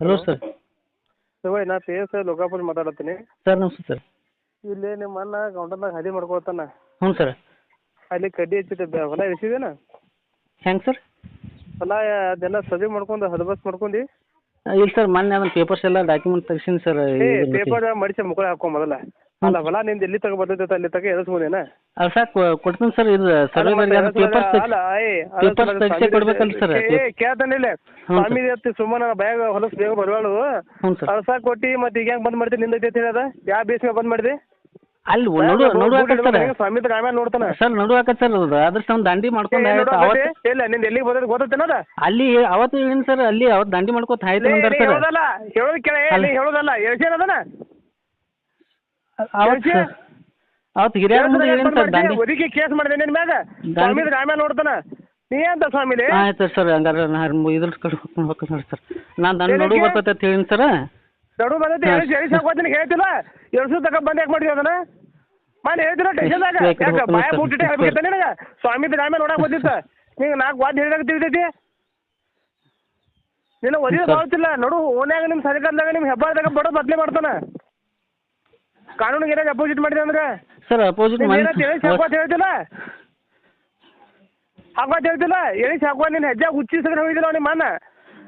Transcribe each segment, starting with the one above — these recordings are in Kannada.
Hello sir. ನಾ ಪಿ ಎಸ್ ಲೋಕಾಪುರ ಮಾತಾಡತ್ತೀನಿ. ಸರ್ ನಮಸ್ತೆ ಸರ್. ಇಲ್ಲಿ ನಿಮ್ಮ ಅಣ್ಣ ಗೌಂಡದಾಗ ಹದಿ ಮಾಡ್ಕೊಳ್ತಾನ. ಹ್ಞೂ ಸರ್. ಅಲ್ಲಿ ಕಡ್ಡಿ ಹಚ್ಚಿದ್ದೆ ಬೆ- ಹೊಲ ಎಸಿದೇನ? ಹೆಂಗೆ ಸರ್? ಹೊಲ ಅದೆಲ್ಲ ಸದಿ ಮಾಡ್ಕೊಂಡು ಹದಬಸ್ ಮಾಡ್ಕೊಂಡಿ. ಇಲ್ಲ ಸರ್ ಮೊನ್ನೆ ಅದನ್ನ ಪೇಪರ್ಸ್ ಎಲ್ಲ ಡಾಕ್ಯುಮೆಂಟ್ ತೆಗ್ಸೀನಿ ಸರ್ ಏ ಪೇಪರ್ ಮಡಿಸಿ ಮುಕ್ಕಳ ಹಾಕೋ ಮೊದಲ. ಅಲ್ಲ ಹೊಲ ನಿಂದ ಎಲ್ಲಿ ತಗೋ ಬರ್ತೈತೆ ಅಲ್ಲಿ ತಗ ಎದಸ್ಬೋದೇನ ಅದು ಸಾಕು ಕೊಡ್ತೀನಿ ಸರ್ ಇದು ಅದು ಪೇಪರ್ಸ್ ಅಲ್ಲ papers ತೆಗ್ಸೇ ಕೊಡ್ಬೇಕಲ್ಲ sir. ಕೇಳ್ತಾನಿಲ್ಲ ಸ್ವಾಮಿ ಅತ್ತಿ ಸುಮ್ಮನೆ ಬ್ಯಾಗ್ ಹೊಲಸ್ ಬೇಗ ಬರವಾಳು. ಹ್ಞೂ ಕೊಟ್ಟಿ ಮತ್ತೆ ಈಗ ಹೆಂಗ್ ಬಂದ್ ಮಾಡ್ತೀನಿ ನಿಂದ ಐತಿ ಹೇಳದ? ಯಾವ ಬೇಸ್ ಬಂದ್ ಮಾಡಿದ್ರಿ ಅಲ್ಲಿ ನೋಡು ನೋಡು ಹಾಕತ್ ಸರ್ ಸ್ವಾಮಿ ಆಮೇಲೆ ನೋಡ್ತಾನ. ಸರ್ ನೋಡು ಹಾಕತ್ ಸರ್ ಅದು ಅದ್ರ ಸಮ ದಂಡಿ ಮಾಡ್ಕೊಂಡು? ಇಲ್ಲ ನಿಂದ ಎಲ್ಲಿಗೆ ಬಂದದ ಗೊತ್ತೇನದ ಅಲ್ಲಿ ಅವತ್ತು ಏನು ಸರ್ ಅಲ್ಲಿ ಅವತ್ತು ದಂಡಿ ಮಾಡ್ಕೊತ ಆಯ್ತು ಸರ್. ಹೇಳೋದಲ್ಲ ಹೇಳೋದ್ ಕೇಳ ಅಲ್ಲ. ಹೇಳೋದಲ್ಲ ಎಳ್ಸೇನದನ ಅವತ್ತು ಹೇಳ್ತೀಯ? ಅವತ್ತು ಹಿರಿಯರ ಮುಂದೆ ಹೇಳಿನಿ ಸರ್ ದಂಡಿ ಒದಿಗೆ ಕೇಸ್ ಮಾಡಿದೆ ನಿನ್ ಮ್ಯಾಗ? ಸ್ವಾಮಿ ಆಮೇಲೆ ನೋಡ್ತಾನ? ನೀ ಅಂತ ಸ್ವಾಮಿಲಿ ಆಯ್ತು ಸರ್ ಹಂಗಾರೆ ನಾ ಇದ್ರ ಕಡೆ ಹೋಗ್ಕೊಂಡು ಹೋಗ್ತೀನಿ ನೋಡಿ ಸರ್. ನಾನು ದಂಡ ನೋಡು ಏನಕ್ಕೆ? ಬರ್ತೈತೆ ಅಂತ ಹೇಳಿನಿ ಸರ್. ನಡು ಬಂದೈತಿ ಹಾ. ಎಳಿಸಿ ಎಳಿಸಿ ಹಾಕೋತೀನಿ ಹೇಳ್ತಿಲ್ಲ? ಎಳ್ಸು ತಕ ಬಂದ್ಯಾಕ್ ಮಾಡಿದ್ವಿ ಅದನ್ನ? ಮನೆ ಹೇಳ್ತಿಲ್ಲ ಟೆನ್ಷನ್ದಾಗ. ಯಾಕೆ ಬಾಯ ನಿನಗ? ಬಂದಿತ್ತ ನಾಲ್ಕು ವಾದ ಹೇಳಿದಾಗ ತಿಳಿದೈತಿ ನಿನ್ನ ಒದಿದ ನೋಡು ಓನ್ಯಾಗ ನಿಮ್ಮ ಸರ್ಕಾರದಾಗ ನಿಮ್ಮ ಹೆಬ್ಬಾರ್ದಾಗ ಬಡೋ ಬದ್ಲಿ ಮಾಡ್ತಾನ. ಕಾನೂನಿಗೆ ಏನಾದ್ರು ಅಪೋಸಿಟ್ ಮಾಡಿದೆ ಅಂದ್ರೆ? ಸರ್ ಅಪೋಸಿಟ್ ನೀನ್ ಹೇಳ್ತಿಲ್ಲ? ಹಾಕೋತ್ ಹೇಳ್ತಿಲ್ಲ? ಎಣಿಸಿ ಹಾಕುವ ನಿನ್ನ ಹೆಜ್ಜೆ ಹುಚ್ಚಿ ಸಗಡೆ ಹೋಗಿದಿಲ್ಲ ನಿಮ್ಮ ಅಣ್ಣ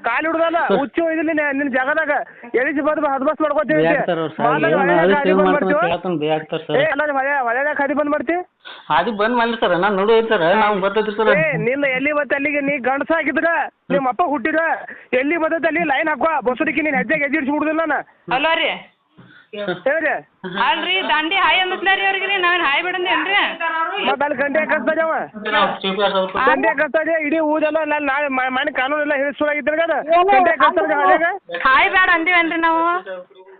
ಕಾಲು ಹಿಡ್ದಲ್ಲ ಹುಚ್ಚು ಹೋಗಿದಿಲ್ಲ ನಿನ್ನ ನಿನ್ನ ಜಾಗದಾಗ. ಎಳಿಸಿ ಬಂದು ಹದ್ಬಸ್ ಮಾಡ್ಕೋತ ಬೇಡ್ತಾರ ಅವ್ರು ಸರ್ ಏನು ಅದು ಸೇವ್ ಮಾಡ್ತಾನೆ ಹೇಳ್ತಾನೆ ಏ ಸರ್ ಅಲ್ಲ ಹೊಳೆ ಹೊಳೆದಾಗ ಖಾದಿ ಬಂದ್ ಮಾಡ್ತಿ? ಅದು ಬಂದ್ ಮಾಡಿ ಸರ್ ನಾನು ನೋಡು ಐತೆ ಸರ್ ನಾವು ಬರ್ತೈತಿ ಸರ್. ಏ ನಿನ್ನ ಎಲ್ಲಿ ಮತ್ತೆ ಅಲ್ಲಿಗೆ ನೀ ಗಂಡಸ ಆಗಿದ್ರ ನಿಮ್ಮ ಅಪ್ಪ ಹುಟ್ಟಿದ್ರ ಎಲ್ಲಿ ಬರ್ತೈತೆ ಅಲ್ಲಿ ಲೈನ್ ಹಾಕುವ ಬಸಡಿಕೆ ನೀನ್ ಹೆಜ್ಜೆಗೆ ಹೆಜ್ಜೆ ಹುಡುದಿಲ್ಲ ನಾನು. ಅಲ್ಲ ರೀ. ಹೇಳ್ರಿ ಅಲ್ರಿ ದಂಡಿ ಹಾಯ್ ಅನ್ನಿಸ್ಲ ರೀ ಅವ್ರಿಗೆ ರೀ ನಾವೇನು ಹಾಯ್ ಬಿಡಂದೇನ್ರಿ ಮತ್ತೆ ಅಲ್ಲಿ ಗಂಟೆ ಅವ. ಗಂಟೆ ಇಡೀ ಊದೆಲ್ಲ ನಾನು ನಾಳೆ ಮನೆ ಕಾನೂನು ಎಲ್ಲ ಹಿಡಿಸುವಾಗಿದ್ದಾಗ ಅದು. ಗಂಟೆ ಕಸ್ತದೆ ಹಾಳ್ಯಾಗ ಹಾಯ್ ಬೇಡ ಅಂದಿವೇನ್ರಿ ನಾವು.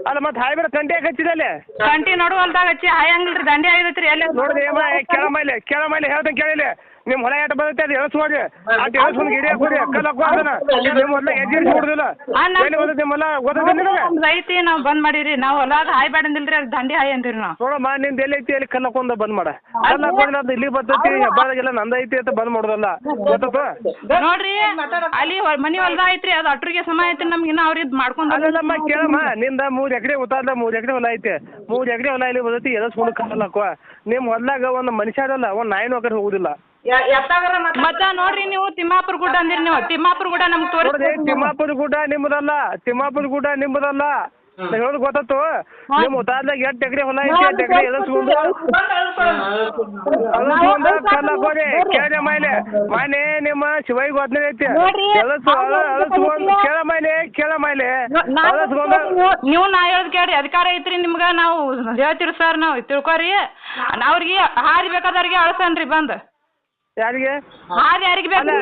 ಅಲ್ಲ ಮತ್ತೆ ಹಾಯ್ ಬೇಡ ಗಂಟೆ ಹಚ್ಚಿದೆ ಅಲ್ಲಿ. ಕಂಟಿ ನೋಡುವಲ್ದಾಗ ಹಚ್ಚಿ ಹಾಯ್ ಹಂಗಿಲ್ರಿ ದಂಡಿ ಆಗಿರತ್ರಿ ಎಲ್ಲಿ? ನೋಡಿದೆ ಕೆಳ ಮೇಲೆ ಕೆಳ ಮೇಲೆ ಹೇಳ್ತೇನೆ ಕೇಳಿಲ್ಲ ನಿಮ್ಮ ಹೊಲ ಎಟ್ ಬರುತ್ತೆ ಅದು ಎಳ್ಸ್ ಮಾಡಿ ಅಟ್ ಎಳ್ಸ್ಕೊಂಡು ಗಿಡ ಹಾಕೋರಿ ಕಲ್ ಹಾಕೋ ಅದನ್ನ. ನಿಮ್ಮ ಹೊಲ ಎಜ್ಜಿ ಇಡ್ಸ್ಬಿಡುದಿಲ್ಲ ಅಣ್ಣ. ನಮ್- ಎಲ್ಲಿ ಬರ್ತೈತೆ ನಿಮ್ಮ ಹೊಲ? ಗೊತ್ತೈತೆ ನಿನಗೆ? ನಮ್ದ್ ಐತಿ ನಾವ್ ಬಂದ್ ಮಾಡೀವ್ರಿ. ನಾವ್ ಹೊಲ ಹಾಯ್ ಬಾಡಂದಿಲ್ರಿ ಅದ್ ದಂಡಿ ಹಾಯ್ ಅಂತೀರಿ ನಾವ್. ನೋಡಮ್ಮ ನಿಂದ ಎಲ್ಲಿ ಐತಿ ಅಲ್ಲಿ ಕಲ್ ಹಾಕೊಂಡ ಬಂದ್ ಮಾಡ. ಕಲ್ ಹಾಕೊಂಡ್ರೆ ಅದು ಇಲ್ಲಿ ಬರ್ತೈತಿ ಹೆಬ್ಬಾಳಗೆಲ್ಲ ನಂದ ಐತಿ ಅಂತ ಬಂದ್ ಮಾಡೋದಲ್ಲ. ಗೊತ್ತಪ್ಪ? ನೋಡ್ರಿ ಅಲ್ಲಿ ಹೊಲ್- ಮನಿ ಹೊಲ್ದ ಐತ್ರಿ ಅದ್ ಅಟ್ರಿಗೆ ಸಮ ಐತ್ರಿ ನಮ್ಗೆ ಇನ್ನ ಅವ್ರಿಗೆ ಮಾಡ್ಕೊಂಡ್ ಅಲ್ಲಲ್ಲಮ್ಮ ಕೇಳಮ್ಮ ನಿಂದ ಮೂರ್ ಎಕರೆ ಉತ್ತಾದ ಮೂರ್ ಎಕರೆ ಹೊಲ ಐತಿ. ಮೂರ್ ಎಕರೆ ಹೊಲ ಇಲ್ಲಿ ಬರ್ತೈತಿ ಎದಸ್ಕೊಂಡು ಕಲ್ ಹಾಕುವ ನಿಮ್ ಹೊಲ್ದಾಗ ಒಂದ್ ಮನುಷ್ಯ ಅದಲ್ಲ ಒಂದ್ ನಾಯಿನೂ ಕಡೆ ಹೋಗುದಿಲ್ಲ. ಮತ್ತ? ನೋಡ್ರಿ ನೀವು ತಿಮ್ಮಾಪುರ ಗುಡ್ಡ ಅಂದಿರಿ ನೀವು. ತಿಮ್ಮಾಪುರ ಗುಡ್ಡ ನಮ್ಗೆ ತೋರಿಸಿ ತಿಮ್ಮಾಪುರ ಗುಡ್ಡ ನಿಮ್ಮದಲ್ಲ ತಿಮ್ಮಾಪುರ ಗುಡ್ಡ ನಿಮ್ಮದಲ್ಲ ಹೇಳುದು ಗೊತ್ತಾತು ನಿಮ್ಮ ಉತ್ತಾದ್ದಾಗ ಎಂಟು ಎಕರೆ ಹೊಲ ಐತಿ ಎಂಟು ಎಕರೆ ಎದಸ್ಕೊಂಡು ಅಳಸ್ಕೊಂಡ ಕಲ್ ಹಾಕೋರಿ ಕೇಳ ಮೈನೆ ಮನೆ ನಿಮ್ಮ ಶಿವಯ್ಯ ಹದಿನೈದು ಐತಿ. ನೋಡ್ರಿ, ಎಳಸು ಅಳಸ್ಕೊಂಡು ಕೇಳ ಮೈನೆ ಕೇಳ ಮೈಲೆ ಅಳಸ್ಕೊಂಡು ನೀವು ನಾ ಹೇಳದ್ ಕೇಳ್ರಿ. ಅಧಿಕಾರ ಐತ್ರಿ ನಿಮ್ಗ. ನಾವು ಹೇಳ್ತೀವಿ ಸರ್ ನಾವು. ತಿಳ್ಕೊರಿ. ಅವ್ರಿಗೆ ಹಾರಿ ಬೇಕಾದವ್ರಿಗೆ ಅಳಸನ್ರಿ ಬಂದ್. ಯಾರಿಗೆ? ಹಾದಿ ಯಾರಿಗೆ ಬೇಕು.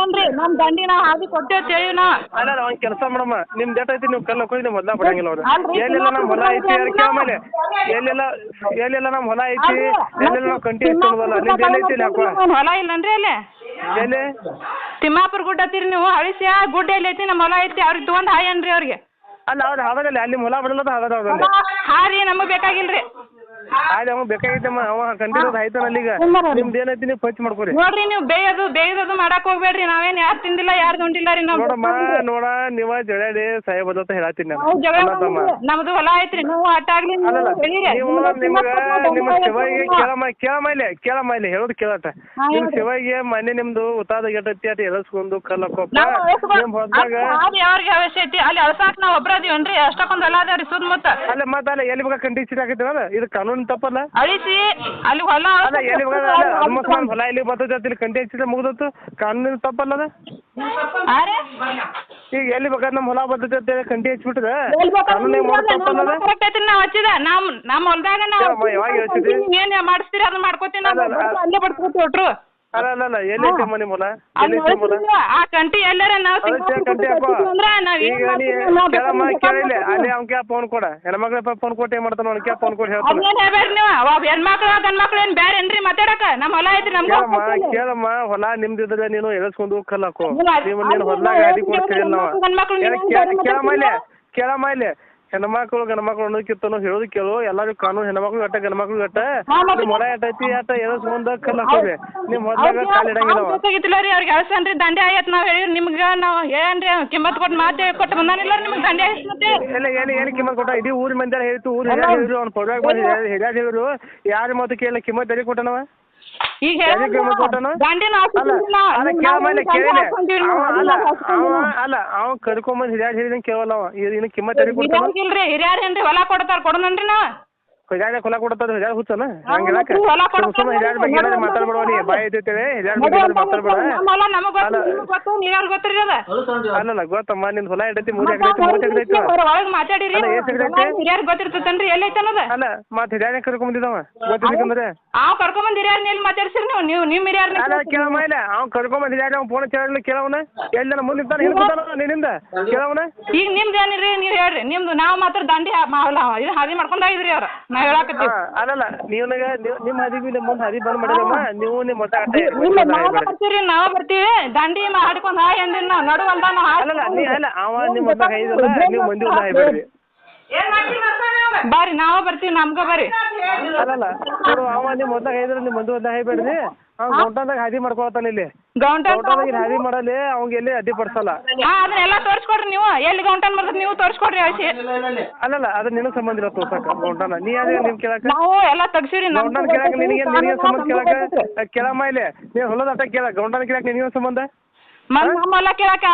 ಅನ್ರಿ ನಮ್ ದಂಡಿ ನಾವ್ ಹಾದಿ ಕೊಟ್ಟೇವ್ ತಿಳಿವಿ ನಾವು ಅಲ್ಲ ಅಲ್ಲ ಒಂದ್ ಕೆಲಸ ಮಾಡಮ್ಮ. ನಿಮ್ ಡೇಟ್ ಐತಿ ನೀವು ಕಲ್ಲು ಹೋಗಿ ನೀವು ಮೊದ್ಲ ಬಿಡಂಗಿಲ್ಲ ಅವ್ರು. ಎಲ್ಲೆಲ್ಲ ನಮ್ಮ ಹೊಲ ಐತಿ ಅದಕ್ಕೆ ಕೇಳ ಮೇಲೆ ಎಲ್ಲೆಲ್ಲ ಎಲ್ಲೆಲ್ಲ ನಮ್ಮ ಹೊಲ ಐತಿ ಎಲ್ಲೆಲ್ಲ ನಾವು ಕಂಟಿ ಹಚ್ಕೊಂಡಲ್ಲ ನಿಮ್ದು ಎಲ್ಲಿ ಐತಿ ಹೊಲ ಇಲ್ಲನ್ರಿ ಅಲ್ಲಿ ಎಲ್ಲಿ ತಿಮ್ಮಾಪುರ ಗುಡ್ಡ ಹತ್ತಿರಿ ನೀವು ಅಳಿಸಿ ಆ ಗುಡ್ಡ ಎಲ್ಲಿ ಐತಿ ನಮ್ಮ ಹೊಲ ಐತಿ ಅವ್ರಿಗೆ ತಗೊಂಡ್ ಹಾಯ್ ಅನ್ರಿ ಅವ್ರಿಗೆ. ಅಲ್ಲ ಅವ್ರು ಹಾದಾಗಲ್ಲ ಅಲ್ಲಿ ಹೊಲ ಬಿಡಲ್ಲ ಹಾದಾಗ ಅವ್ರಲ್ಲಿ ಹಾರಿ ನಮಗ್ ಬೇಕಾಗಿಲ್ರಿ. ಆಯ್ತು ಅವ ಬೇಕಾಗಿತ್ತಮ್ಮ ಅವ ಕಂಟಿನ್ಯೂಸ್ ಆಯ್ತಾನ ಅಲ್ಲಿಗ ನಿಮ್ದು ಏನೈತಿ ನೀವು ಪಂಚ್ ಮಾಡ್ಕೊರಿ. ನೋಡ್ರಿ ನೀವು ಬೇಯದು ಬೇಯದು ಮಾಡಕ್ ಹೋಗ್ಬೇಡ್ರಿ. ನಾವೇನ್ ಯಾರು ತಿಂದಿಲ್ಲ ಯಾರು ದುಂಡಿಲ್ಲ ರೀ ನಾವು ನೋಡಮ್ಮ ನೋಡ ನೀವ ಜಳಾಡಿ ಸಾಹೇಬ್ ಅಂತ ಹೇಳತ್ತೀನಿ ನಾನು. ನಮ್ದು. ಹೊಲ ಐತ್ರಿ ನೀವು ನಿಮ್ಗ ನಿಮ್ಮ ಶಿವಗೆ ವಯಸ್ಸು ಕೇಳಮ್ಮ ಇಲ್ಲಿ ಕೇಳಮ್ಮ ಇಲ್ಲಿ ಹೇಳೋದು ಕೇಳಟ ನಿಮ್. ಶಿವಗೆ ಮನೆ ನಿಮ್ದು ಉತ್ತಾದ ಗೆಟತ್ತಿ ಅಟ್ ಎಳಸ್ಕೊಂಡು ಕಲ್ಲಕ್ಕೊಪ್ಪ ಯಾರಿಗೆ ವಯಸ್ಸುಗಳು- ನಿಮ್ ಹೊಲ್ದಾಗ ಅದು ಅವಶ್ಯ ಐತಿ? ಅಲ್ಲಿ ಅಳಸಾಕ್ ನಾವು ಒಬ್ರ ಅದೀವನ್ರಿ ಅಷ್ಟಕ್ಕೊಂದ್ ಹೊಲ ಅದಾವ್ರಿ ಸುತ್ತಮುತ್ತ. ಅಲ್ಲ ಮತ್ತೆ ಅಲ್ಲ ಎಲ್ಲಿ ಬೇಕಾ ಕಂಡೀಷನ್ ಹಾಕಿದ್ರಲ್ಲ? ಇದು ಕಾನೂನು ತಪ್ಪಲ್ಲ? ಅಳಿಸಿ ಅಲ್ಲಿ ಹೊಲ ಅಲ್ಲ ಎಲ್ಲಿ ಬೇಕಾ ಅಲ್ಲ ಆಲ್ಮೋಸ್ಟ್ ನಾನು ಹೊಲ ಎಲ್ಲಿ ಬರ್ತೈತೆ ಇಲ್ಲಿ ಕಂಟಿ ಹಚ್ಚಿದ್ರೆ ಮುಗ್ದತ್ತು ಕಾನೂನು ತಪ್ಪಲ್ಲ ಅದ? ರೀ? ಈಗ ಎಲ್ಲಿ ಬೇಕಾದ್ರೆ ನಮ್ಮ ಹೊಲ ಬರ್ತೈತೆ ಅಂತ ಹೇಳಿ ಕಂಟಿ ಹಚ್ಬಿಟ್ರೆ ಎಲ್ಲಿ ಬೇಕಾದ್ರೂ ಕಾನೂನು ನೀವು ಮಾಡೋದು ನಮ್ಮ ತಪ್ಪಲ್ಲ ಹೊಲ ಅದ? correct ಐತ್ರಿ ನಾವ್ ಹಚ್ಚಿದ ನಮ್ ನಮ್ಮ ಹೊಲದಾಗ ನಾವು ಯಾವಾಗ- ಯಾವಾಗ ಹೇಳ್ತಿದ್ರಿ? ಏನ್ ಮಾಡಿಸ್ತೀರಿ ಅದನ್ನ ಮಾಡ್ಕೋತೀನಿ ನಾವು ಅಲ್ಲ, ಅಲ್ಲ. ಅಲ್ಲೇ. ಬಡ್ಸ್ಕೊತೀವಿ ಒಟ್ರು. ಅಲ್ಲ ಅಲ್ಲ ಅಲ್ಲ ಎಲ್ಲಿ ಐತೆ ನಿಮ್ಮ ಹೊಲ ಎಲ್ಲಿ ಐತೆ ಹೊಲ ಆ ಕಂಟಿ ಎಲ್ಲಾರ ನಾವು ಕಂಟಿ ಅಪ್ಪ. ಈಗ ನೀ ಕೇಳಮ್ಮ ಬೇಕಾದ್ರೆ ಕೇಳಿಲ್ಲ ಅಲ್ಲಿ ಅವ್ನ್ಗೆ ಫೋನ್ ಕೊಡ. ಹೆಣ್ಮಕ್ಳ ಫೋನ್ ಕೊಟ್ಟು ಏನ್ ಮಾಡ್ತಾನ ಅವ್ನಿಗೆ ಫೋನ್ ಕೊಟ್ಟು ಹೇಳ್ತಾನ. ಅದೇನ್ ಹೇಳ್ಬೇಡ್ರಿ ನೀವು? ಅವ್ ಹೆಣ್ಮಕ್ಳು ಗಂಡ್ಮಕ್ಳು ಏನ್ ಮಾತಾಡಕ? ನಮ್ಮ ಹೊಲ ಐತ್ರಿ ನಮ್ಗೆ ಕೇಳಮ್ಮ ಕೇಳಮ್ಮ ಹೊಲ ನಿಮ್ದಿದ್ರೆ ನೀನು ಎಳಸ್ಕೊಂಡು ಕಲ್ ಹಾಕೋ ಇಲ್ಲ, ಅದು- ನೀವು ನೀನು ಅದು ಹೊಲ್ದಾಗ ನಾವು ಕೇಳಮ್ಮ ಇಲ್ಲಿ ಕೇಳಮ್ಮ ಇಲ್ಲಿ. ಹೆಣ್ಮಕ್ಳು ಗಂಡ ಮಕ್ಳು ಅನ್ನೋದಕ್ಕಿಂತ ಹೇಳೋದು ಕೇಳು. ಎಲ್ಲಾರು ಕಾನೂನು ಹೆಣ್ಮಕ್ಳು ಗಟ್ಟ ಗಂಡ ಮಕ್ಳು ಗಟ್ಟ? ನಿಮ್ ಹೊಲ ಎಟ್ಟೈತಿ ಅಟ್ಟ ಎದಸ್ ಮುಂದ ಕಲ್ಲ ಹಾಕೋರಿ. ನಿಮ್ ಮೊದ್ಲಾಗ ಕಾಲ್ ಇಡಂಗಿಲ್ಲ. ಗೊತ್ತಾಗಿತ್ತಿಲ್ಲ ರೀ ಅವ್ರಿಗೆ ಅಳ್ಸನ್ರಿ ದಂಡೆ ಆಯ್ತು ನಾವ್ ಹೇಳಿ ನಿಮ್ಗ ನಾವ್ ಹೇಳನ್ರಿ ಕಿಮ್ಮತ್ ಕೊಟ್ಟು ಮಾತೆ ಕೊಟ್ಟು ಬಂದಾನಿಲ್ಲ ನಿಮ್ಗೆ ದಂಡೆ ಆಯ್ತು ಮತ್ತೆ. ಏನ್ ಏನು ಏನು ಕಿಮ್ಮತ್ ಕೊಟ್ಟ? ಇಡೀ ಊರ್ ಮಂದಿ ಹೇಳ್ತು ಊರ್ ಹೇಳ್ಯಾರ ಹೇಳಿದ್ರು ಅವ್ನ ಪೊಡವಾಗ ಬಂದು ಹಿರಿಯರ್ ಹೇಳಿದ್ರು. ಯಾರ ಮಾತು ಕೇಳಿಲ್ಲ ಕಿಮ್ಮತ್ ಎಲ್ಲಿ ಕೊಟ್ಟನವ? ಈಗ ದಂಡಿನ ಅಲ್ಲ ಅವ ಕರ್ಕೊಂಬಂದ್ ಹಿರಿಯರ್ ಹೇಳಿದಂಗೆ ಕೇಳಲ್ಲ ಅವ. ಇನ್ನು ಕಿಮ್ಮತ್ ಹಿರಿಯರ್ ಏನ್ರಿ ಹೊಲ ಕೊಡ್ತಾರ ಕೊಡೋಣನ್ರಿ ನಾವ್. ಹಿರಿಯರ್ ಕೊಲ ಕೊಡ್ತಾರ ಹಿರಿಯರ್ ಹುಚ್ಚನ? ಹೌದು, ಹೊಲ ಸುಮ್ಮ ಬಗ್ಗೆ ಏನಾದ್ರು ಮಾತಾಡ್ಬೇಡ ನೀ ಬಾಯಿ ಹಿರಿಯರ್ ಬಗ್ಗೆ ಏನಾದ್ರು ಮಾತಾಡ್ಬೇಡ? ನಮ್ಮ ಹೊಲ ನಮಗ್ ಗೊತ್ತು ಅಲ್ಲ. ನಿಮಗ್ ಗೊತ್ತು ನೀವ್ಯಾರು ಗೊತ್ತ್ರಿ ಅದ ಅಲ್ಲಲ್ಲ ಗೊತ್ತಮ್ಮ ನಿನ್ ಹೊಲ ಇಡತಿ ಮೂರ್ ಎಕರೆ ಐತಿ ಮೂರ್ ಎಕರೆ ಮಾತಾಡಿರಿ? ಹಿರಿಯರ್ ಗೊತ್ತಿರ್ತೈತನ್ರಿ ಎಲ್ಲಿ ಐತೆ ಅನ್ನೋದ ಅಲ್ಲ ಮತ್ ಹಿರಿಯರ್ ಕರ್ಕೊಂಬಂದಿದ್ದವ? ಗೊತ್ತಿದ್ದಕ್ಕಂದ್ರೆ ಆ ಕರ್ಕೊಂಬಂದ್ ಹಿರಿಯರ್ನ ಎಲ್ಲಿ ಮಾತಾಡ್ಸಿರಿ ನೀವು? ನೀವು ನಿಮ್ ಹಿರಿಯರ್ನ ಅಲ್ಲ ಕೇಳಮ್ಮ ಇಲ್ಲ ಅವ್ನ್ ಕರ್ಕೊಂಬಂದ್ ಹಿರಿಯರ್ ಅವ್ನ್ ಫೋನ್ ಕೇಳಲ್ಲ ಕೇಳವನ? ಎಲ್ಲಿ ಮುಂದೆ ನಿಂತಾನ? ಹಿಂದ್ಕೊತಾನ ನಿನ್ನಿಂದ? ಕೇಳವನ? ಈಗ ನಿಮ್ದು ಏನಿರಿ ನೀವು ಹೇಳ್ರಿ ನಿಮ್ದು ನಾವ್ ಮಾತ್ರ ದಂಡಿ ಇದು ಹಾದಿ ಮಾಡ್ಕೊಂಡ್ ಇದ್ರಿ ಅವ್ರ. ನಾವ್ ಅಲ್ಲಲ್ಲ ನಿಮ್ಮ ಹದಿವಿ ನಿಮ್ಮ ಮುಂದೆ ಹದಿ ಬಂದ್ ಮಾಡಿದಮ್ಮ ನೀವು ನಿಮ್ಮ ಮೊತ್ತ ಅಟ್ಟ ಇಲ್ಲ ನಾವ್ ಬರ್ತೀವಿ ನಾವ್ ಬರ್ತೀವಿ. ದಂಡಿ ಮಾಡ್ಕೊಂಡ್ ಹಾಯ್ ಅಂದಿನ ನಾವ್ ನಡುವಲ್ದ ನಾವ್ ಅಲ್ಲಲ್ಲ ನೀ ಅಲ್ಲ ಅವ ನಿಮ್ಮ ಮೊಟ್ಟ ಹೈದಲ್ಲ ನೀವು ಮಂದಿ ಒಂದು ಹಾಯ್ಬೇಡ್ರಿ ಬರ್ರಿ ನಾವ ಬರ್ತೀವಿ ನಮ್ಗ ಬರ್ರಿ. ಅಲ್ಲಲ್ಲ ನೋಡು ಅವ ನಿಮ್ ಮೊದ್ಲಾಗ ಐದ್ರ ನಿಮ್ ಮಂದಿ ಒಂದು ಹೇಳ್ಬೇಡ್ರಿ. ಅವ್ನ ಗೌಂಟದಾಗ ಹಾದಿ ಮಾಡ್ಕೊಳತಾನ ಇಲ್ಲಿ. ಗೌಂಟ ಗೌಂಟದಾಗ ಹಾದಿ ಮಾಡಲಿ ಅವಂಗೆ ಎಲ್ಲಿ ಅಡ್ಡಿ ಪಡಿಸಲ್ಲ. ಹಾ ಅದನ್ನೆಲ್ಲ ತೋರ್ಸ್ಕೊಡ್ರಿ ನೀವು. ಎಲ್ಲಿ ಗೌಂಟನ್ ಬರ್ತದೆ ನೀವು ತೋರ್ಸ್ಕೊಡ್ರಿ ಅಳಿಸಿ ಅಲ್ಲಲ್ಲ ಅದು ನಿನಗೆ ಸಂಬಂಧ ಇಲ್ಲ ತೋರ್ಸಕ ಗೌಂಟನ ನೀ ಯಾವ್ದು ನಿಮ್ ಕೇಳಕ ನಾವು ಎಲ್ಲ ತೆಗ್ಸಿರಿ ಗೌಂಡನ ಕೇಳಕ ನಿನಗೆ ನಿನಗೆ ಸಂಬಂಧ ಕೇಳಕ ಕೇಳಮ್ಮ ಇಲ್ಲಿ. ನೀನು ಹೊಲದ ಅಟ್ಟ ಕೇಳ ಗೌಂಡನ ಕೇಳಕ ನಿನಗೆ ಸಂಬಂಧ? ಮತ್ ನಮ್ಮೆಲ್ಲ ಕೇಳಕ್ಕೆ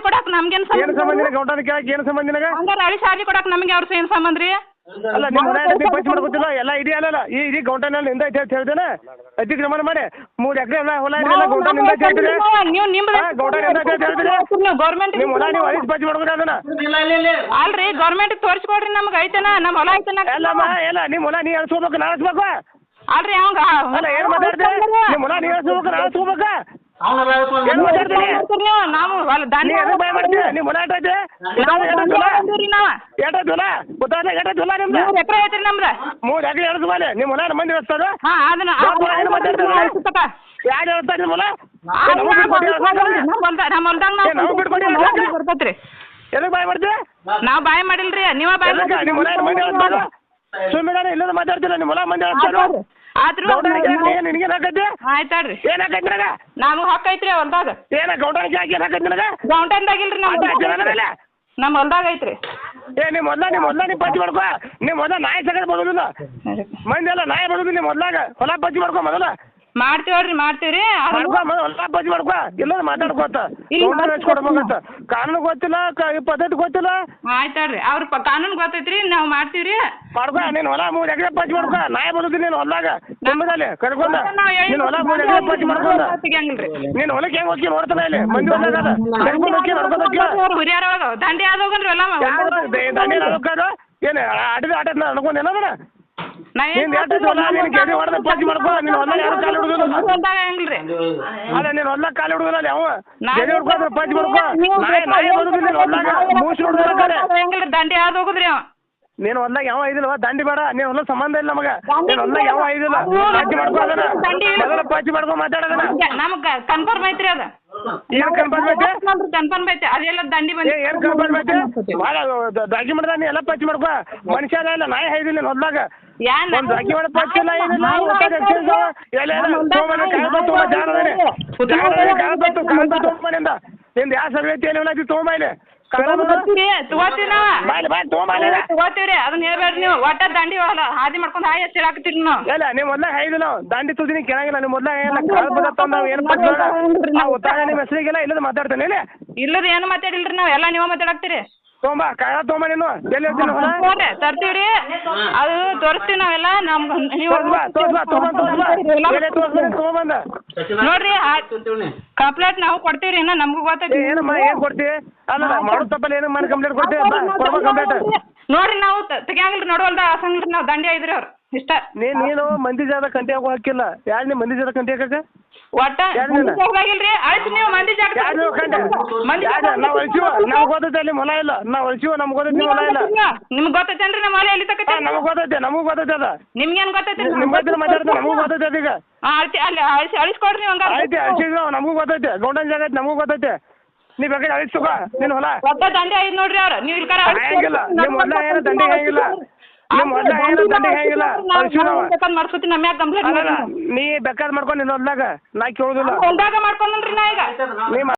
ಕೊಡಕ್ ನಮ್ಗೇನ್ ಏನ್ ಸಂಬಂಧ ನಿನಗೆ? ಗೌಂಡನ ಕೇಳಕ ಏನು ಸಂಬಂಧ ನಿನಗೆ? ಹಂಗಾರ ಅಳಿಸಿ ಹಾದಿ ಕೊಡಕ್ ನಮ್ಗೆ ಅವ್ರ ಏನ್ ಸಂಬಂಧ ರೀ? ಅಲ್ಲ ನಿಮ್ಮ ಎಡತಿ ಪಂಚ್ ಮಾಡ್ಕೊತಿಲ್ಲ ಎಲ್ಲ ಇಡೀ ಅಲ್ಲಲ್ಲ ಈ ಇಡೀ ಗೌಂಟನ ನಿಂದ ಐತೆ ಅಂತ ಹೇಳ್ತೇನೆ ಅತಿಕ್ರಮಣ ಮಾಡಿ ಮೂರು ಎಕರೆ ಎಲ್ಲ ಹೊಲ ಇಡಲ್ಲ ಗೌಂಟನ ನಿಂದ ಐತೆ ಹೇಳ್ತೇನೆ ನೀವು ನಿಮ್ದು ಹಾ, ಗೌಂಡನ ನಿಂದ ಐತೆ ಅಂತ ಹೇಳ್ತೇನೆ ನೀವು ಗೌರ್ಮೆಂಟ್ ನಿಮ್ಮ ಹೊಲ ನೀವು ಅಳಿಸಿ ಪಂಚ್ ಮಾಡ್ಕೊತ ಅದನ್ನ? ಅಲ್ರಿ ಗೌರ್ಮೆಂಟ್ ತೋರಿಸ್ಕೊಡ್ರಿ ನಮ್ಗೆ ಐತೆನ? ನಮ್ಮ ಹೊಲ ಐತೆನ? ಅಲ್ಲಮ್ಮ ಎಲ್ಲ ನಿಮ್ಮ ಹೊಲ ನೀ ಅಳಿಸ್ಕೋಬೇಕು ನಾ ಅಳಿಸ್ಬೇಕು ಅಲ್ರಿ ಅವಂಗ ಅಲ್ಲ ಏನು ನಿಮ್ಮ ಹೊಲ ನೀ ಅಳಿಸ್ಕೋಬೇಕು ನಾ ಅಳಿಸ್ಕೋಬೇಕು ಏನು ಮಾತಾಡ್ತೀನಿ ನೀವು ನಾವು ಹೊಲ ನೀ ಭಯ ಮಾಡ್ತೀಯ ನಾವು ಎಷ್ಟೈತೆ ಹೊಲ ಅಂದಿವ್ರಿ ನಾವ ಎಷ್ಟೈತೆ ಹೊಲ ಗೊತ್ತಾಗ್ಲ ಎಷ್ಟೈತೆ ಹೊಲ ನಿಮ್ದು ಮೂರ್ ಎಕರೆ ಐತ್ರಿ ನಮ್ದ ಮೂರು ಎಕರೆ ಎಳ್ದು ಮೇಲೆ ನಿಮ್ಮ ಹೊಲ ಮಂದಿ ಹಾ ಅದನ್ನ ಯಾಕೆ ಏನು ಮಾತಾಡ್ತೀರ? ಯಾರು ಹೇಳ್ತಾರೆ ನಿಮ್ಮ ಹೊಲ ಏ, ನಮಗ್ ಬಿಟ್ಕೊಡಿ ಹೇಳ್ತಾರೆ? ನಮ್ಮ ಹೊಲ್ದಾಗ ಏ, ನಮಗ್ ಬಿಟ್ಕೊಡಿ ಹೇಳ್ತಾರೆ? ನಾವು ಬರ್ತೈತ್ರಿ ಎದಕ್ಕೆ ಭಯ ಮಾಡ್ತೀಯ ನಾವ್ ಬಾಯ್ ಮಾಡಿಲ್ರಿ ನೀವ ಬಾಯ್ ಎದಕ್ಕೆ ಹೊಲ ಮಂದಿ ಸುಮ್ಮನೆ ಇಲ್ಲದ ಮಾತಾಡ್ತೀರ ನಿಮ್ಮ ಹೊಲ ಮಂದಿ ಹಾಕೈತಿ ನಿನಗ ನಮಗ್ ಹಕ್ಕ ಐತ್ರಿ ಹೊಲ್ದಾಗ. ಗೌಂಟನ್ದಾಗಿಲ್ರಿ ನಮ್ ಅಡ್ಡ ಹಚ್ಚಿಲ್ಲ ನನ್ನ ಮೇಲೆ? ನಮ್ ಹೊಲ್ದಾಗ ಐತ್ರಿ. ಏ ನಿಮ್ಮ ಮೊದ್ಲ ನಿಮ್ಮ ಮೊದ್ಲ ನೀವು ಪಂಚ್ ಮಾಡ್ಕೋ ನಿಮ್ಮ ಮೊದ್ಲ ನಾಯಿ ಸಗದ ಬರೋದಿಲ್ಲ. ಮಂದಿ ಎಲ್ಲ ನಾಯಿ ಬರೋದಿಲ್ಲ ನಿಮ್ಮ ಮೊದ್ಲಾಗ ಹೊಲ ಪಂಚ್ ಮಾಡ್ಕೊ ಮೊದಲ. ಮಾಡ್ತೀವ್ರಿ ಮಾಡ್ತೀವ್ರಿ. ಅದು- ಮಾಡ್ಕೋ ಇಲ್ಲ ಮಾತಾಡ್ಕೋತ ಇಲ್ಲಿ ಕಾನೂನು ಗೊತ್ತಿಲ್ಲ ಕ- ಈ ಪದ್ಧತಿ ಗೊತ್ತಿಲ್ಲ. ಆಯ್ತಾರ್ರಿ ಅವ್ರ ಪ ಕಾನೂನು ಗೊತ್ತೈತ್ರಿ ನಾವ್ ಮಾಡ್ತೀವ್ರಿ. ಮಾಡ್ಕೋ ನೀನು ಹೊಲ ಮೂರು ಎಕರೆ ಪಂಚ್ ಮಾಡ್ಕೋ ನಾಯಿ ನೀನು ಕರ್ಕೊಂಡ. ನೀನು ಹೊಲ ಮೂರು ಎಕರೆ ಪಂಚ್ ಮಾಡ್ಕೊಂಡ. ತೆಗಿಯಂಗಿಲ್ರಿ ನೀನು ಹೊಲಕ್ಕೆ ಹೆಂಗ್ ಹೋಗಿ ನೋಡ್ತಾನೆ ಇಲ್ಲಿ ಮಂದಿ ಹೊಲ್ದಾಗ ಅದ. ಕರ್ಕೊಂಡು ಹೋಗಿ ನೋಡ್ಕೊಂಡು ಹೋಗಿ ಹುರಿಯಾರ ದಂಡಿ ಆದೋಗನ್ರಿ ಎಲ್ಲ ಯಾರು ಏನು ಆಟದ ಆಟ ಅನ್ಕೊಂಡು ಏನದ ನಾ ಏನ್ ನೀನ್ ಎಷ್ಟು ಹೊಲ ನೀನು ಗೆದಿ ಹೊಡೆದ ಪಂಚ್ ಮಾಡ್ಕೋ. ನೀನು ಹೊಲ ಯಾರು ಕಾಲು ಹಿಡಿದಿಲ್ಲ ಹೊಲ್ದಾಗ ಹೆಂಗಿಲ್ರಿ ಅಲ್ಲ ನೀನು ಕಾಲು ಹಿಡಿದಿಲ್ಲ ಪಂಚ್ ಮಾಡ್ಕೋ. ನಾಯಿ ನಾಯಿ ಬರೋದಿಲ್ಲ ಹೊಲ್ದಾಗ? ಮೂಸಿ ಹೆಂಗಿಲ್ರಿ ದಂಡಿ ಅವ? ನೀನು ಹೊಲ್ದಾಗ ಯಾವ ಐದಿಲ್ಲ ದಂಡಿ ಬೇಡ. ನೀನು ಹೊಲ ಸಂಬಂಧ ಇಲ್ಲ ನಮಗ ನೀನು ಹೊಲ್ದಾಗ ಯಾವ ಐದಿಲ್ಲ ಪಂಚ್ ಮಾಡ್ಕೋ ಅದನ್ನ. ಮೊದಲ ಪಂಚ್ ಮಾಡ್ಕೋ ಮಾತಾಡೋದನ್ನ. ನಮಗ್ ಕನ್ಫರ್ಮ್ ಐತ್ರಿ ಅದ. ಏನ್ ಕನ್ಫರ್ಮ್ ಐತೆ? ಕನ್ಫರ್ಮ್ ಐತಿ. ಅದೆಲ್ಲ ದಂಡಿ ಏ ಬಂದಿ ಏನ್ ಕನ್ಫರ್ಮ್ ಐತೆ? ಡಾಕ್ಯುಮೆಂಟ್ ನೀ ಎಲ್ಲ ಪಂಚ್ ಮಾಡ್ಕೋ. ಮನುಷ್ಯ ಇಲ್ಲ ನಾಯಿ ಐದಿಲ್ಲ ನೀನು ಹೊಲ್ದಾಗ. ಒಂದ್ ಏನಿಲ್ಲ ಊಟ ಎಲ್ಲ ತೊಗೊಂಬ ತೊಗೊಂಬನಿಂದ ನಿಂದು. ಯಾವ ತೊಗೊಂಬ ಇಲ್ಲಿ. ತಗೋತೀವಿ ನಾವ ಬಾಯ್ ಬಾಯ್ ತಗೋತೀವ್ರಿ. ಅದನ್ನ ಹೇಳ್ಬೇಡ್ರಿ ನೀವು. ಒಟ್ಟ ದಂಡಿ ಹಾದಿ ಮಾಡ್ಕೊಂಡ್ ಹಾಯ್ ಹಚ್ಚಿ ಹಾಕ್ತಿರಿ ನಾವು. ಇಲ್ಲ ನೀವು ಮೊದ್ಲಾಗ ಐದಿಲ್ಲ ದಂಡಿ ತುದಿನಿ ಕೇಳಂಗಿಲ್ಲ. ನೀವು ಮೊದಲ ಏನಿಲ್ಲ ತಂದ ಏನು ನಾವು ನಿಮ್ಮ ಹೆಸರಿಗೆಲ್ಲ ಇಲ್ಲದ ಮಾತಾಡ್ತೇನೆ ಇಲ್ಲಿ. ಇಲ್ಲದ ಏನು ಮಾತಾಡಿಲ್ರಿ ನಾವ್? ಎಲ್ಲ ನೀವ ಮಾತಾಡಕ್ತೀರಿ? ತೊಗೊಂಬ ಕಾಗದ ತೊಗೊಂಬ ನೀನು? ಎಲ್ಲಿ ನೋಡ್ರಿ ತರ್ತೀವ್ರಿ ಅದು ತೋರಿಸ್ತೀವಿ ನಾವೆಲ್ಲ ನಮ್ ನೀವು ತೊಗೊಂಬಂದ ನೋಡ್ರಿ ಕಂಪ್ಲೇಂಟ್ ನಾವು ಕೊಡ್ತೀವ್ರಿ ಇನ್ನ ನಮಗೂ ಗೊತ್ತೈತಿ. ಏನಮ್ಮ ಏನ್ ಕೊಡ್ತಿ? ಅಲ್ಲ ಮಾಡೋ ತಪ್ಪಲ್ಲಿ ಏನು ಮಾಡಿ ಕಂಪ್ಲೇಂಟ್ ಕೊಡ್ತೀವಿ ಕಂಪ್ಲೇಂಟ್ ನೋಡ್ರಿ ನಾವು ತೆಗಿಯಂಗಿಲ್ರಿ ನೋಡುವಲ್ದ ಹಸಂಗಿಲ್ರಿ ನಾವು ದಂಡಿ ಐದ್ರಿ ಅವ್ರು. ಇಷ್ಟ? ನೀ ನೀನು ಮಂದಿ ಜಾಗ ಕಂಟಿ ಹಾಕೋ ಹಾಕಿಲ್ಲ ಯಾರು ನೀ ಮಂದಿ ಜಾಗ ಕಂಟಿ ಹಾಕಕ್ಕೆ ಒಟ್ಟ ನೀನು? ಜಾಗದಾಗಿಲ್ರಿ ಅಳಿಸಿ ನೀವು ಮಂದಿ ಜಾಗ ಯಾರು ನೀವು ಕಂಟಿ ಮಂದಿ ಯಾರು ನಾವು ಅಳಿಸಿವ ನಮ್ಗೆ ಗೊತ್ತೈತೆ ಅಲ್ಲಿ ಹೊಲ ಇಲ್ಲ. ನಾವು ಅಳ್ಸಿವ ನಮ್ಗೆ ಗೊತ್ತೈತಿ ಮೊಲ ಇಲ್ಲ. ನಿಮ್ಗೆ ಗೊತ್ತೈತೇನ್ರಿ ನಮ್ಮ ಮೊಲ ಎಲ್ಲಿ ತಕ್ಕ ನಮಗ್ ಗೊತ್ತೈತೆ ನಮಗೂ ಗೊತ್ತೈತೆ ಅದ. ನಿಮ್ಗೇನ್ ಗೊತ್ತೈತಿ ನಿಮ್ಗೆ ಗೊತ್ತಿಲ್ಲ ಮಾತಾಡ್ತಾ ನಮಗೂ ಗೊತ್ತೈತೆ ಅದೀಗ. ಅಳ್ಸಿ ಅಲ್ಲಿ ಅಳಿಸಿ ಅಳಿಸ್ಕೊಡ್ರಿ ಐತೆ ಆಯ್ತು ನಾವು ನಮಗೂ ಗೊತ್ತೈತೆ. ಗೌಡನ್ ಜಾಗ ಐತೆ ನಮಗೂ ಗೊತ್ತೈತೆ. ನೀ ಬೇಕಾದ್ರೆ ಅಳಿಸ್ ತಗೋ ನಿನ್ನ ಹೊಲ. ಒಟ್ಟ ದಂಡೆ ಐದ್ ನೋಡ್ರಿ ಅವ್ರ. ನೀವ್ ಇಲ್ಲಿ ಕರ ದಂಡೆ ಹಂಗಿಲ್ಲ. ನಿಮ್ಮ ಏನು ಮಾಡ್ಸ್ಕೊತೀನಿ ನಮ್ಮ ಕಂಪ್ಲೇಂಟ್ ಅಲ್ಲಲ್ಲ ನೀ ಬೇಕಾದ್ ಮಾಡ್ಕೊಂಡು ನಿನ್ನ ಹೊಲ್ದಾಗ ನಾ ಕೇಳುದಿಲ್ಲ. ಹೊಲ್ದಾಗ ಮಾಡ್ಕೊಂಡ್ರಿ ನಾ ಈಗ. ನೀ